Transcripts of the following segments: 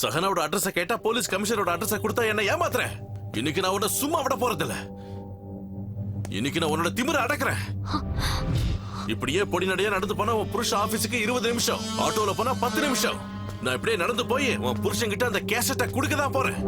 சஹனாவோட அட்ரஸ கேட்டா போலீஸ் கமிஷனரோட அட்ரஸ கொடுத்தா என்ன ஏமாத்துற இன்னைக்கு நான் உன்ன சும்மா விட போறதில்ல. இன்னைக்கு நான் உன்னோட திமிர அடக்குறேன். இப்படியே பொடி நடையா நடந்து போனா உன் புருஷ ஆபீஸுக்கு இருபது நிமிஷம். ஆட்டோல போனா பத்து நிமிஷம். நான் இப்படியே நடந்து போய் உன் புருஷன் கிட்ட அந்த கேசட்டை கொடுக்க தான் போறேன்.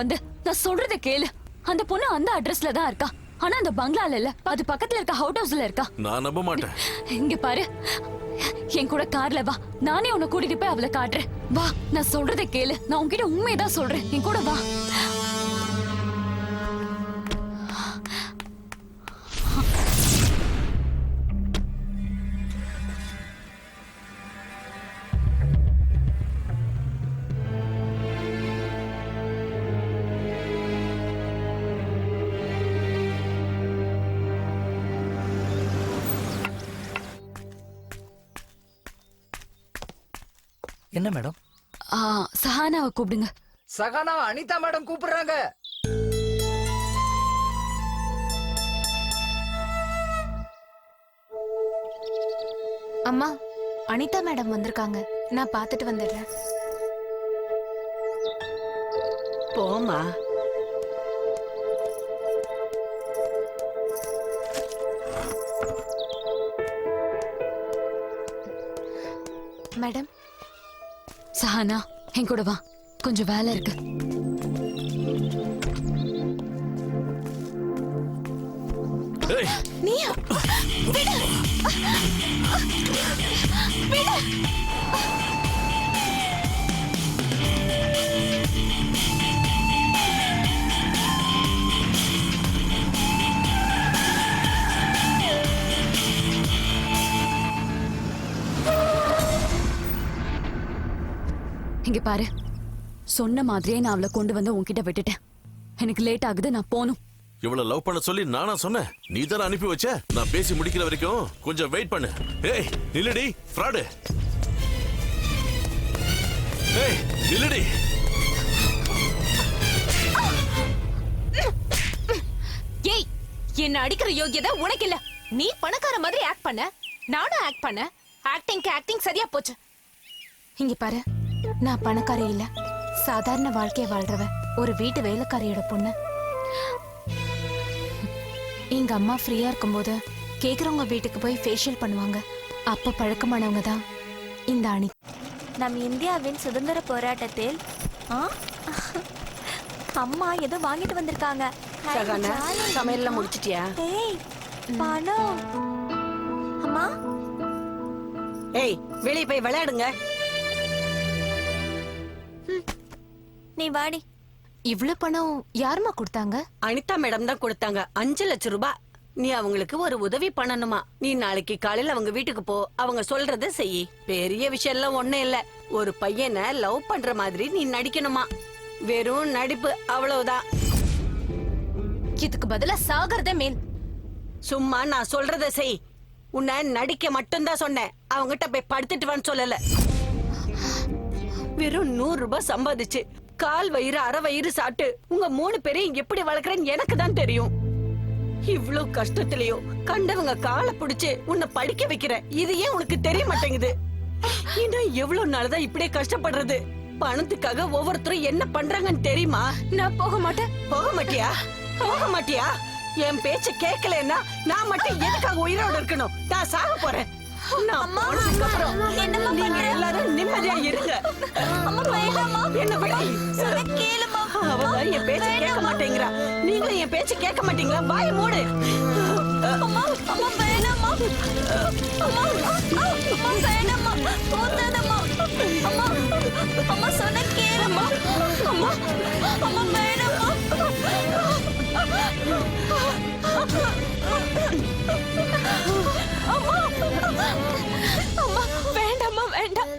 வந்து நான் சொல்றத கேளு. அந்த பொண்ணு அந்த அட்ரஸ்ல தான் இருக்கா. ஆனா அந்த பங்களால இல்ல. அது பக்கத்துல இருக்க அவுட் ஹவுஸ்ல இருக்கா. நான் நம்ப மாட்டேன். இங்க பாரு. என் கூட கார்ல வா. நானே உன்னை கூட்டிட்டு போய் அவளை காட்டுறேன். வா நான் சொல்றத கேளு. நான் உன்கிட்ட உண்மையதான் சொல்றேன். என் கூட வா. என்ன மேடம்? ஆ, சஹானாவை கூப்பிடுங்க. சகானா அனிதா மேடம் கூப்பிடுறாங்க. அம்மா அனிதா மேடம் வந்திருக்காங்க. நான் பார்த்துட்டு வந்துடுறேன். போமா மேடம் சஹானா என் கூட வா. கொஞ்சம் வேலை இருக்கு. நீயா? இங்க பாரு. சொன்ன மாதிரியே நான் அவளை கொண்டு வந்து உன்கிட்ட விட்டுட்டேன். எனக்கு லேட் ஆகுது நான் போகணும் இவ்வளவு லவ் பண்ண சொல்லி நானா சொன்னேன். நீ தானே அனுப்பி வச்ச? நான் பேசி முடிக்கிற வரைக்கும் கொஞ்சம் வெயிட் பண்ணு. ஏய் நில்லுடி ஃப்ராடு ஏய் நில்லுடி. ஏய் என்ன அடிக்கிற யோகியதை உனக்கு இல்ல. நீ பணக்கார மாதிரி ஆக்ட் பண்ண. நானும் ஆக்ட் பண்ண. ஆக்டிங்க்கு ஆக்டிங் சரியா போச்சு. இங்க பாரு. நான் பணக்காரி இல்ல. சாதாரண வாழ்க்கைய வாழ்றவ ஒரு வீட்டு வேலைக்காரியோட பொண்ணு. எங்க அம்மா ஃப்ரீயா இருக்கும்போது கேக்குறவங்க வீட்டுக்கு போய் ஃபேஷியல் பண்ணுவாங்க. அப்ப பழக்கமானவங்க தான் இந்த அணி. நம் இந்தியாவின் சுதந்திர போராட்டத்தில்? அம்மா ஏதோ வாங்கிட்டு வந்திருக்காங்க. சமையல்லாம் முடிச்சிட்டியா? ஏய் பணம். அம்மா? ஏய் வெளிய போய் விளையாடுங்க. நீ வாடி. இவ்ளோ பணம் யாரும்மா கொடுத்தாங்க? அனிதா மேடம் தான் கொடுத்தாங்க. அஞ்சு லட்சம் ரூபாய் நீ அவங்களுக்கு ஒரு உதவி பண்ணணுமா? நீ நாளைக்கு காலையில அவங்க வீட்டுக்கு போ. அவங்க சொல்றத செய். பெரிய விஷயம் எல்லாம் ஒண்ணும் இல்ல. ஒரு பையனை லவ் பண்ற மாதிரி நீ நடிக்கணுமா? வெறும் நடிப்பு அவ்வளவுதான். இதுக்கு பதிலா சாகிறதே மேல் சும்மா நான் சொல்றத செய். உன்னை நடிக்க மட்டும்தான் சொன்னேன். அவங்கிட்ட போய் படுத்துட்டு வான்னு சொல்லல. வெறும் நூறு ரூபாய் சம்பாதிச்சு. கால் வயிறு அரை வயிறு சாப்பிட்டு உங்க மூணு பேரையும் எப்படி வளர்க்குறேன்னு எனக்கு தான் தெரியும். இவ்ளோ கஷ்டத்திலயும் கண்டவங்க காலை பிடிச்சு உன்னை படிக்க வைக்கிறேன். இது ஏன் உனக்கு தெரிய மாட்டேங்குது? இன்னும் எவ்வளவு நாள்தான் இப்படியே கஷ்டப்படுறது? பணத்துக்காக ஒவ்வொருத்தரும் என்ன பண்றாங்கன்னு தெரியுமா? நான் போக மாட்டேன். போக மாட்டியா? போக மாட்டியா? என் பேச்ச கேட்கலன்னா நான் மட்டும் எதுக்காக உயிரோட இருக்கணும்? நான் சாக போறேன். நான் போனதுக்கு அப்புறம் நீங்க எல்லாரும் நிம்மதியா இருங்க. என்ன விடை கேளுமா அவ என் பேச்ச கேட்க மாட்டேங்கிறா. நீங்களும் என் பேச்ச கேட்க மாட்டீங்களா? வாய அம்மா வேண்டாம்மா வேண்டாம்.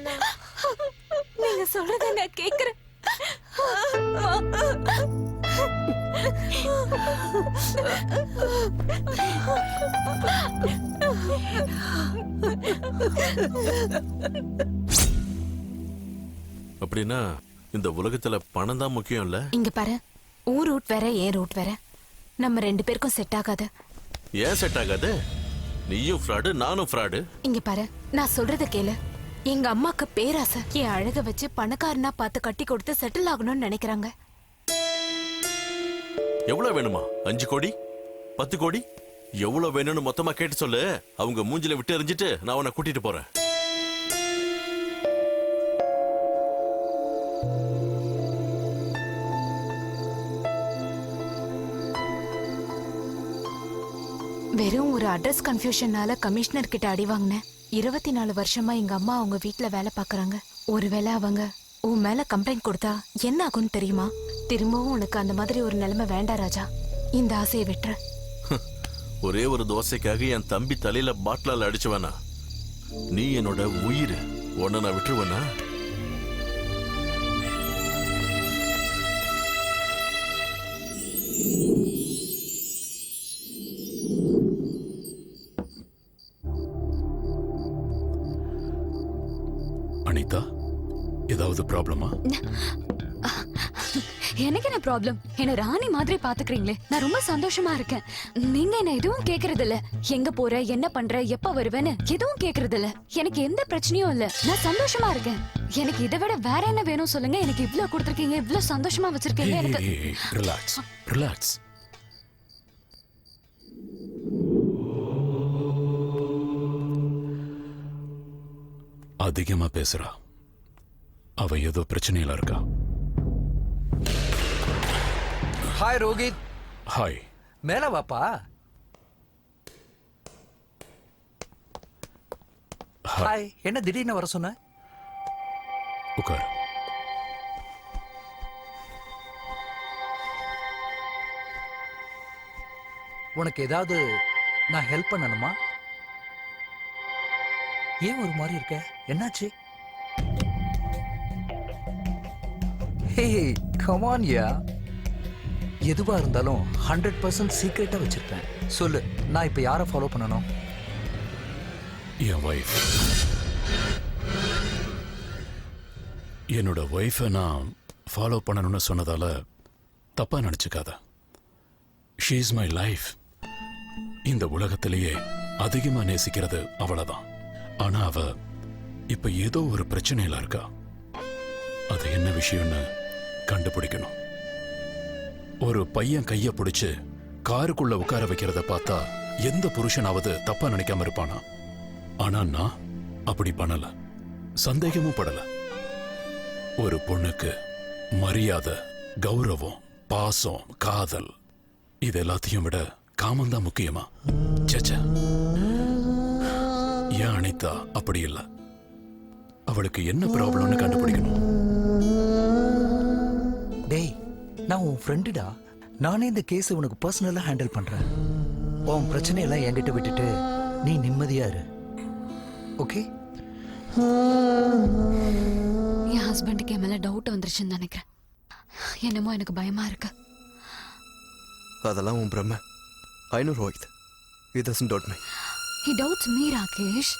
நீங்க சொல்றத நான் கேக்குறேன். அப்படின்னா இந்த உலகத்துல பணம் தான் முக்கியம் இல்ல இங்க பாரு ஊ ரூட் வேற ஏன் ரூட் வேற? நம்ம ரெண்டு பேருக்கும் செட் ஆகாது. ஏன் செட் ஆகாது? நீயும் ஃப்ராடு நானும் ஃப்ராடு. இங்க பாரு நான் சொல்றத கேளு. எங்க அம்மாக்கு பேராசை என் அழக வச்சு பணக்காரனா பார்த்து கட்டி கொடுத்து செட்டில் ஆகணும்னு நினைக்கிறாங்க. எவ்வளவு வேணுமா? அஞ்சு கோடி? பத்து கோடி? எவ்வளவு வேணும்னு மொத்தமா கேட்டு சொல்லு. அவங்க மூஞ்சில விட்டு எறிஞ்சிட்டு நான் உன்னை கூட்டிட்டு போறேன். வெறும் ஒரு அட்ரஸ் கன்ஃபியூஷனால கமிஷனர் கிட்ட அடி வாங்கினேன். இருபத்தி நாலு வருஷமா எங்க அம்மா அவங்க வீட்டுல வேலை பாக்குறாங்க. ஒருவேளை அவங்க உன் மேல கம்ப்ளைண்ட் கொடுத்தா என்ன ஆகும்னு தெரியுமா? திரும்பவும் உனக்கு அந்த மாதிரி ஒரு நிலைமை வேண்டாம் ராஜா. இந்த ஆசையை விட்டுற ஒரே ஒரு தோசைக்காக என் தம்பி தலையில பாட்டிலால் அடிச்சுவானா? நீ என்னோட உயிர். உன்னை நான் விட்டுருவேனா? ஏதாவது ப்ராப்ளமா எனக்கு என்ன ப்ராப்ளம் என்ன ராணி மாதிரி பாத்துக்கிறீங்களே. நான் ரொம்ப சந்தோஷமா இருக்கேன். நீங்க என்ன எதுவும் கேக்குறது இல்ல எங்க போற என்ன பண்ற எப்ப வருவேன்னு எதுவும் கேக்குறது இல்ல எனக்கு எந்த பிரச்சனையும் இல்ல. நான் சந்தோஷமா இருக்கேன். எனக்கு இதை விட வேற என்ன வேணும் சொல்லுங்க. எனக்கு இவ்ளோ கொடுத்துருக்கீங்க இவ்ளோ சந்தோஷமா வச்சிருக்கீங்க. எனக்கு ரிலாக்ஸ் ரிலாக்ஸ் அதிகமா பேசுறா. அவ ஏதோ பிரச்சனையில இருக்கா? ஹாய் ரோஹித் ஹாய் மேல வாப்பா. ஹாய் என்ன திடீர்னு வர சொன்ன? உட்கார். உனக்கு ஏதாவது நான் ஹெல்ப் பண்ணணுமா? ஏன் ஒரு மாதிரி இருக்க? என்னாச்சு? ஹே கமான் யா எதுவா இருந்தாலும் ஹண்ட்ரட் பர்சன்ட் சீக்ரெட்டா வச்சிருப்பேன். சொல்லு நான் இப்ப யாரை ஃபாலோ பண்ணணும்? என் ஒய்ஃப் என்னோட ஒய்ஃபை நான் ஃபாலோ பண்ணணும்னு சொன்னதால தப்பாக நினச்சிக்காத. ஷீ இஸ் மை லைஃப் இந்த உலகத்திலேயே அதிகமாக நேசிக்கிறது அவளதான். ஆனால் அவள் இப்போ ஏதோ ஒரு பிரச்சனையில் இருக்கா. அது என்ன விஷயம்னு கண்டுபிடிக்கணும். ஒரு பையன் கைய பிடிச்சு காருக்குள்ள உட்கார வைக்கிறத பார்த்தா எந்த புருஷனாவது தப்பா நினைக்காம இருப்பானா? ஆனா நான் அப்படி பண்ணல. சந்தேகமும் படல. ஒரு பொண்ணுக்கு மரியாதை கௌரவம் பாசம் காதல் இது எல்லாத்தையும் விட காமந்தான் முக்கியமா? சேச்சே ஏன் அனிதா அப்படி இல்ல? அவளுக்கு என்ன ப்ராப்ளம்னு கண்டுபிடிக்கணும். நான் உன் ஃப்ரெண்டுடா நானே இந்த கேஸ் உனக்கு பர்சனலா ஹேண்டில் பண்றேன். உன் பிரச்சனையெல்லாம் என்கிட்ட விட்டுட்டு நீ நிம்மதியா இரு. ஓகே என் ஹஸ்பண்டுக்கு என் மேல டவுட் வந்துருச்சுன்னு நினைக்கிறேன். என்னமோ எனக்கு பயமா இருக்கு. அதெல்லாம் உன் பிரம்ம. ஐநூறு ரோஹித் இது doesn't doubt me He doubts me, Rakesh.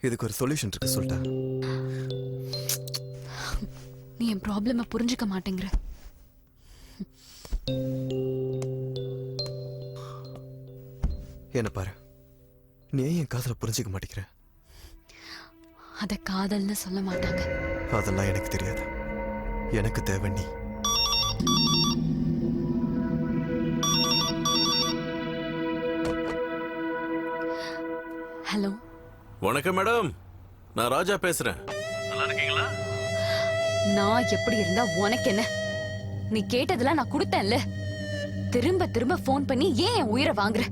இதுக்கு ஒரு சொல்யூஷன் இருக்கு சொல்லிட்டேன் நீ என் ப்ராப்ளம புரிஞ்சுக்க மாட்டேங்கிற. என்ன பாரு? நீ ஏன் என் காதலை புரிஞ்சிக்க மாட்டேங்கிற? அத காதல்னு சொல்ல மாட்டாங்க. அதெல்லாம் எனக்கு தெரியாது. எனக்கு தேவை நீ. வணக்கம் மேடம். நான் ராஜா பேசுறேன். நான் எப்படி இருந்தா உனக்கு என்ன? நீ கேட்டதெல்லாம் நான் கொடுத்தேன்ல. திரும்ப திரும்ப ஃபோன் பண்ணி ஏன் என் உயிரை வாங்குற?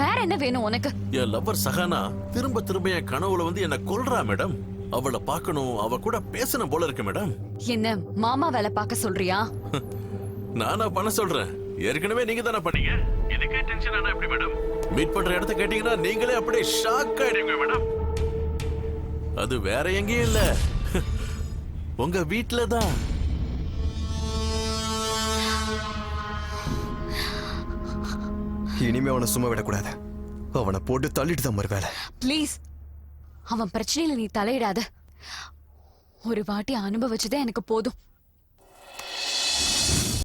வேற என்ன வேணும் உனக்கு? என் லவ்வர் சஹானா திரும்ப திரும்ப என் கனவுல வந்து என்ன கொல்றா மேடம். அவளை பார்க்கணும் அவ கூட பேசணும் போல இருக்கு மேடம். என்ன மாமா வேலை பார்க்க சொல்றியா? நானா பண்ண சொல்றேன். ஏற்கனவே நீங்க தானே பண்ணீங்க. இதுக்கே டென்ஷன் ஆனா எப்படி மேடம்? மீட் பண்ற இடத்த கேட்டீங்கன்னா நீங்களே அப்படியே ஷாக் ஆயிடுவீங்க மேடம் அது வேற எங்கேயும் இல்ல. உங்க வீட்ல தான். இனிமே அவனை சும்மா விடக்கூடாது. அவனை போட்டு தள்ளிட்டு தான் மறு வேலை ப்ளீஸ் அவன் பிரச்சனையில நீ தலையிடாத. ஒரு வாட்டி அனுபவிச்சதே எனக்கு போதும்.